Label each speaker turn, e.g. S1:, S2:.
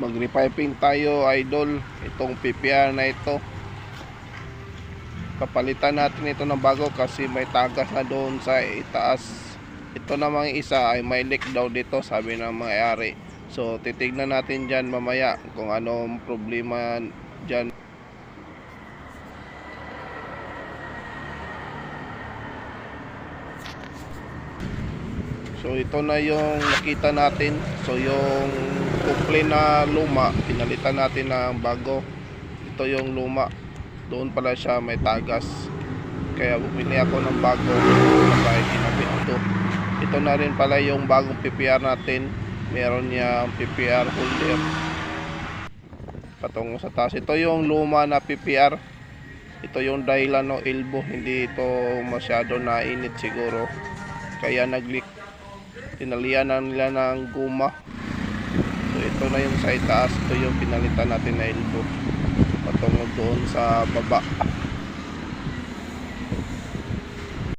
S1: mag repiping tayo idol. Itong PPR na ito. Papalitan natin ito ng bago kasi may tagas na doon sa itaas. Ito namang isa ay may leak daw dito sabi ng mga ari so titignan natin dyan mamaya kung anong problema dyan So ito na yung nakita natin. So yung kukli na luma, pinalitan natin ng bago. Ito yung luma. Doon pala siya may tagas. Kaya bumili ako ng bago para kinabit ito. Ito na rin pala yung bagong PPR natin. Meron niya PPR holder. Patungo sa taas. Ito yung luma na PPR. Ito yung dahilan ng elbow. Hindi ito masyado nainit siguro. Kaya nag-leak tinalian na nila ng guma. So ito na yung sa itaas. Ito yung pinalitan natin na elbow patungo doon sa baba